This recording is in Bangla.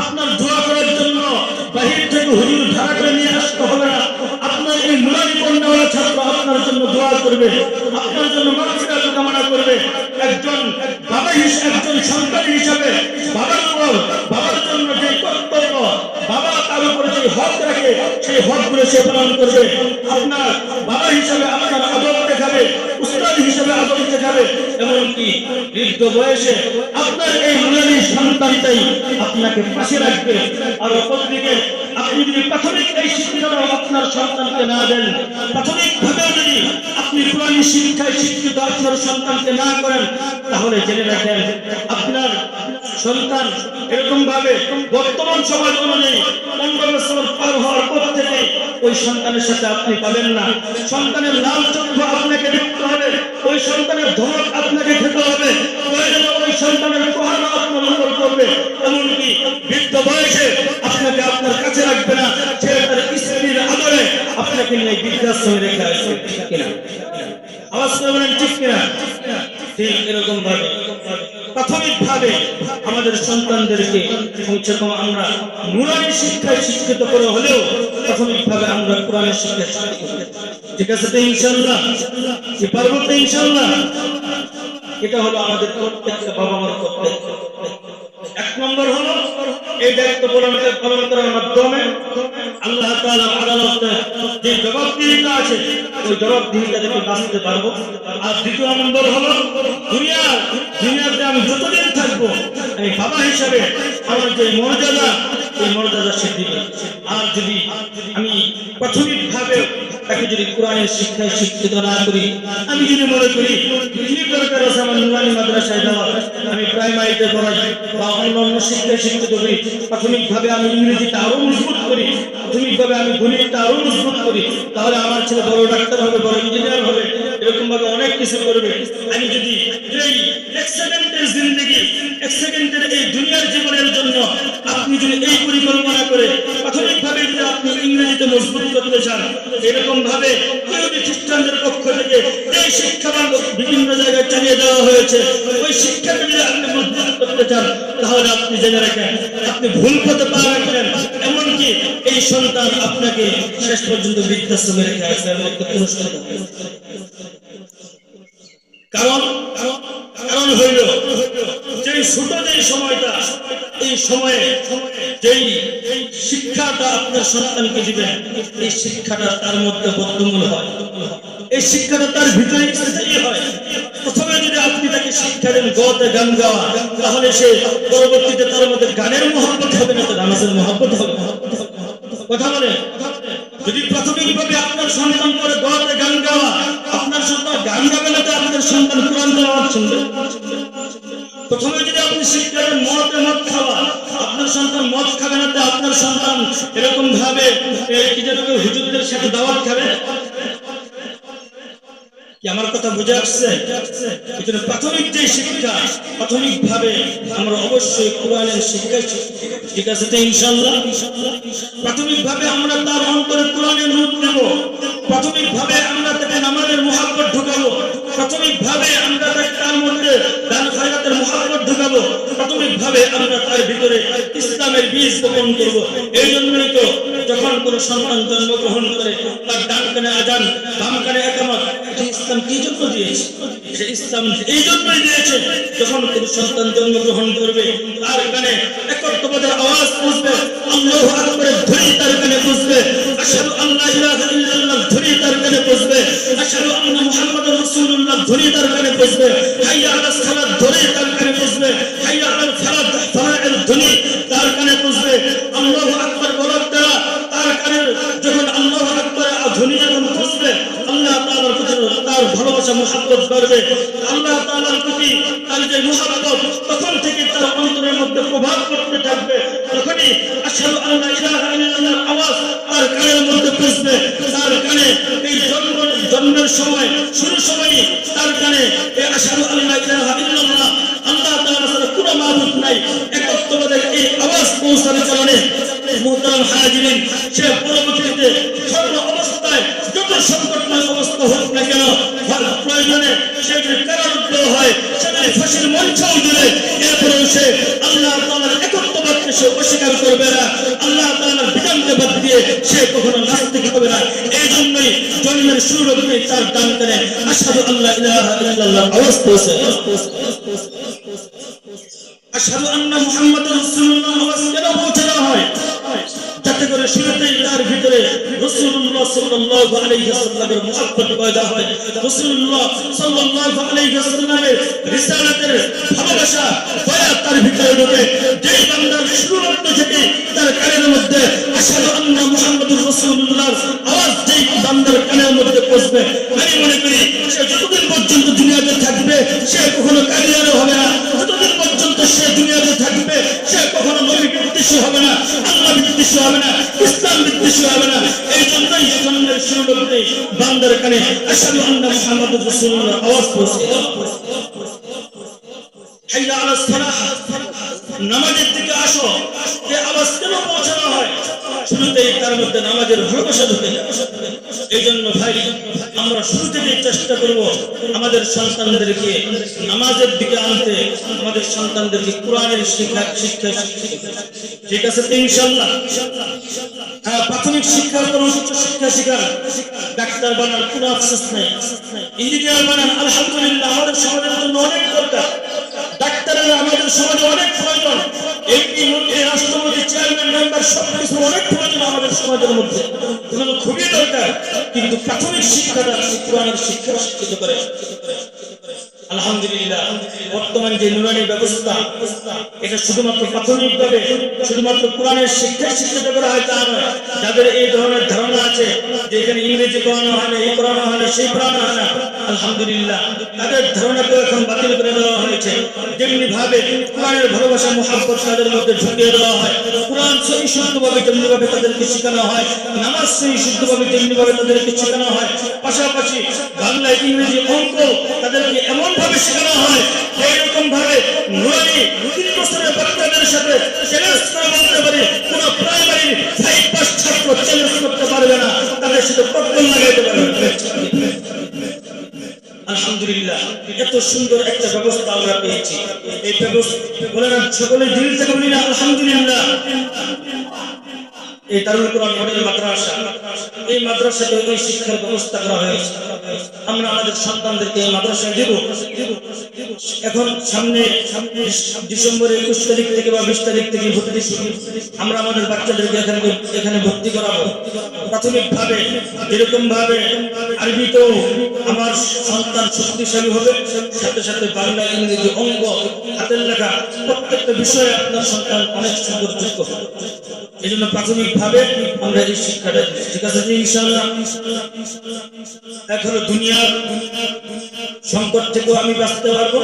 আপনার দোয়া করার জন্য বাহির থেকে হুজুর ধারা করে নিয়ে আসতে হবে না। আপনার এই মুরারি পণ্যওয়ালা ছাত্র আপনার জন্য দোয়া করবে, আপনার জন্য মানসিকতা কামনা করবে। একজন বাবা হিসেবে একজন সন্তান হিসাবে বাবার উপর, বাবার জন্য যে কর্তব্য, বাবা তার উপরে যে হক সেই হকগুলো সে পালন করবে, আপনার বাবা হিসাবে আপনার আদর দেখাবে উস্তাদ হিসাবে আদর দেখাবে এমনকি বৃদ্ধ বয়সে আপনার এই মুরারি সন্তানটাই আপনাকে পাশে রাখবে। আর অপরদিকে আপনি যদি প্রাথমিক এই শিক্ষাটা আপনার সন্তানকে না দেন প্রাথমিক ভাবেও যদি আপনি কোরআন শিক্ষায় শিক্ষিত আপনার সন্তানকে না করেন, তাহলে জেনে রাখেন আপনার সন্তান এরকম ভাবে বর্তমান সমাজ অনুযায়ী ওই সন্তানের সাথে আপনি পাবেন না। সন্তানের লাল চক্ষু আপনাকে দেখতে হবে। ওই সন্তানের ধমক আপনাকে খেতে হবে। ওই সন্তানের প্রহার আপনার উপর করবে। এমনকি বৃদ্ধ বয়সে আপনাকে আপনার কাছে রাখবে না। তার স্ত্রীর আদরে আপনাকে নিয়ে বৃদ্ধাশ্রমে রেখে আসবে। আওয়াজ করে বলেন, ঠিক কিনা? ঠিক এরকম ভাবে প্রাথমিক ভাবে আমাদের সন্তানদেরকে কমসে কম আমরা নুরানি শিক্ষায় শিক্ষিত করে হলেও প্রাথমিকভাবে আমরা কোরআনের শিক্ষায় ঠিক আছে তো ইনশাল্লাহ কি পারব ইনশাল্লাহ এটা হলো আমাদের প্রত্যেকটা বাবা মার কর্তব্য এক নম্বর হলো এই দায়িত্ব পালন পালন যে জবাবদিহিতা আছে, ওই জবাবদিহিতা থেকে বাঁচতে পারব। আর দ্বিতীয় নম্বর হলো দুনিয়া দুনিয়াতে আমি যতদিন থাকব আমি বাবা হিসাবে আমার যে মর্যাদা, এই মর্যাদা সিদ্ধি আর যদি আমি প্রাথমিকভাবে তাকে যদি কোরআনের শিক্ষায় শিক্ষিত না করি, আমি যদি মনে করি আমার মাদ্রাসায় দেওয়া, আমি প্রাইমারিতে পড়াই বা অন্যান্য শিক্ষায় শিক্ষিত করি প্রাথমিকভাবে আমি ইংরেজিটা আরও মজবুত প্রাথমিকভাবে আমি গণিতটা আরও মজবুত করি, তাহলে আমার ছেলে বড় ডাক্তার হবে, বড় ইঞ্জিনিয়ার হবে এরকম ভাবে অনেক কিছু করবে। আমি যদি আপনি মজবুত করতে চান ভাবে বিভিন্ন জায়গায় চালিয়ে দেওয়া হয়েছে। ওই শিক্ষাকে যদি আপনি করতে চান, তাহলে আপনি ভুল এমনকি এই সন্তান আপনাকে শেষ পর্যন্ত বৃদ্ধাশ্রমে রেখে আসবে এমন একটা পুরস্কার কারণ কারণ হইল যে ছোট যে সময়টা, এই সময়ে যেই শিক্ষাটা আপনার সন্তানকে দিবেন এই শিক্ষাটা তার মধ্যে বদ্ধমূল হয়। এই শিক্ষাটা তার ভিতরে হয়। প্রথমে যদি আপনি তাকে শিক্ষা দেন গতে গান গাওয়া তাহলে সে পরবর্তীতে তার মধ্যে গানের মহব্বত হবে না তো নামাজের মহব্বত হবে কথা বলে? যদি প্রাথমিকভাবে আপনার সন্তান করে গতে গান গাওয়া আপনার সন্তান গান গাবে না তো আপনার সন্তান কোরআন তেলাওয়াত শুনবে। প্রথমে যদি আপনি শিক্ষা দেন মদে, মদ খাওয়া, আপনার সন্তান মদ খাবে না, তো আপনার সন্তান এরকম ভাবে কি যেন হুজুরদের সাথে দাওয়াত খাবে? আমার কথা বুঝে আসছে? এজন্য প্রাথমিক যে শিক্ষা প্রাথমিক ভাবে আমরা অবশ্যই কোরআনের শিক্ষা ঠিক আছে তো ইনশাআল্লাহ? প্রাথমিক ভাবে আমরা তার অন্তরে কোরআনের রূপ নেব। প্রাথমিক ভাবে আমরা তাকে নামাজের মহাব্বত ঢুকাবো। প্রাথমিক ভাবে আমরা তাকে তার মধ্যে দান খায়রাতের মহাব্বত ঢুকাবো। প্রাথমিক ভাবে আমরা তার ভিতরে ইসলামের বীজ বপন করব। এই জন্যই তো যখন কোন সন্তান জন্মগ্রহণ করে, তার ডান কানে আজান, বাম কানে একামত, এটা ইসলাম কি জন্য দিয়েছে? এটা ইসলাম এই জন্যই দিয়েছে। যখন কোন সন্তান জন্মগ্রহণ করবে, তার কানে একত্রবাদের আওয়াজ বুঝবে, আল্লাহ আকবরের ধ্বনি তার কানে বুঝবে। আশহাদু আল্লা ইলাহা ধ্বনি আল্লাহ তাআলার প্রতি তার ভালোবাসা, মুহাব্বত বাড়বে। আল্লাহ তাআলার প্রতি তার যে মুহাব্বত, তখন থেকে তার অন্তরের মধ্যে প্রভাব করতে থাকবে। তখনই আশহাদু আল্লা ইলাহা ইল্লাল্লাহর আওয়াজ তার কানের মধ্যে পৌঁছবে তার কানে এই জন্ম জন্মের সময় শুরু সময়ই তার কানে এই আশহাদু আল্লা ইলাহা ইল্লাল্লাহ আল্লাহ তাআলা ছাড়া কোনো মাবুদ নাই একত্ববাদের এই আওয়াজ পৌঁছানোর কারণে মোহতারাম হাজিরিন সে পরবর্তীতে সর্ব অবস্থায় যত সংকটময় অবস্থা হোক না কেন হর প্রয়োজনে সে যদি কারারুদ্ধ হয় সে যদি ফাঁসির মঞ্চও দিলে এরপরেও সে আল্লাহ তাআলার একত্ববাদকে সে সে অস্বীকার করবে না আল্লাহ তাআলার বিধানকে বাদ দিয়ে সে কখনো নাস্তিক হবে না এই জন্যই জন্মের শুরু লগ্নে তার দান করে আশহাদু আল্লাহ ইলাহা ইল্লাল্লাহ আওয়াজ আশহাদু আন্না মুহাম্মাদুর রাসূলুল্লাহ আওয়াজ পৌঁছানো হয়? যাতে করে শুরুতেই তার ভিতরে রাসূলুল্লাহ সাল্লাল্লাহু আলাইহি ওয়াসাল্লামের মুহাব্বত পয়দা হয়। রাসূলুল্লাহ সাল্লাল্লাহু আলাইহি ওয়াসাল্লামের রিসালাতের ভালোবাসা দয়া তার ভিতরে ঢোকে। যেই বান্দার শুরু থেকে তার কানের মধ্যে আশহাদু আন্না মুহাম্মাদুর রাসূলুল্লাহ আওয়াজ যেই বান্দার কানের মধ্যে পৌঁছবে। আমি মনে করি সে যতদিন পর্যন্ত দুনিয়াতে থাকবে, সে কখনো কাদিয়ানো হবে না। যতদিন পর্যন্ত সে দুনিয়াতে থাকবে, সে কখনো নবী বিদ্বেষী হবে না, আল্লাহ বিদ্বেষী হবে না, ইসলাম বিদ্বেষী হবে না। এই জন্যই জন্মের শুরু করতে বান্দার কানে আশহাদু আন্না মুহাম্মাদুর রাসূলুল্লাহ আওয়াজ পৌঁছে। কেন পৌঁছানো হয়? শুরুতেই তার মধ্যে নামাজের জন্য আমরা শুরু চেষ্টা করব আমাদের সন্তানদেরকে নামাজের দিকে আনতে আমাদের সন্তানদেরকে কোরআনের শিক্ষা শিক্ষা ঠিক আছে ইনশাল্লাহ হ্যাঁ, প্রাথমিক শিক্ষার পর উচ্চ শিক্ষা শিখার ডাক্তার বানার কোনো আফসোস নেই। ইঞ্জিনিয়ার বানান আলহামদুলিল্লাহ আমাদের সমাজের জন্য অনেক দরকার। ডাক্তারের আমাদের সমাজে অনেক প্রয়োজন। এমপি মন্ত্রী রাষ্ট্রপতি চেয়ারম্যান মেম্বার সব কিছু অনেক প্রয়োজন আমাদের সমাজের মধ্যে। খুবই দরকার। কিন্তু প্রাথমিক শিক্ষাটা, কোরআনের শিক্ষা শিক্ষিত করে। আলহামদুলিল্লাহ, বর্তমান হয় তা নয়। যাদের সেই যেমনি ভাবে কোরআনের ভাবে তাদেরকে শেখানো হয়, নামাজ সহি শুদ্ধভাবে তেমনি ভাবে তাদেরকে শেখানো হয়, পাশাপাশি বাংলা ইংরেজি অঙ্ক তাদেরকে এমন ভাবে শেখানো হয়। এইরকম ভাবে বাচ্চাদের সাথে চ্যালেঞ্জ করে বলতে প্রাইমারি করতে পারবে না, তাদের সাথে প্রবলেম লাগাইতে পারবে? আলহামদুলিল্লাহ, এত সুন্দর একটা ব্যবস্থা আমরা পেয়েছি। এই ব্যবস্থা বলে সকলে দিল থেকে না আলহামদুলিল্লাহ। এই দারুল কোরআন মডেল মাদ্রাসা, এই মাদ্রাসাতে ওই শিক্ষার ব্যবস্থা করা হয়েছে। আমরা আমাদের সন্তানদেরকে এই মাদ্রাসায় দেব। এখন সামনে ডিসেম্বর একুশ তারিখ থেকে বা বিশ তারিখ থেকে ভর্তি আমরা আমাদের বাচ্চাদেরকে এখানে এখানে ভর্তি করাবো। প্রাথমিক ভাবে এরকম ভাবে আরবিতেও আমার সন্তান শক্তিশালী হবে। সাথে সাথে বাংলা, ইংরেজি অঙ্ক, হাতের লেখা, প্রত্যেকটা বিষয়ে আপনার সন্তান অনেক সুন্দর যোগ্য হবে। এই জন্য প্রাথমিক ভাবে আমরা এই শিক্ষাটা। ঠিক আছে জি, ইনশাআল্লাহ এখনও দুনিয়ার সংকট থেকেও আমি বাঁচতে পারব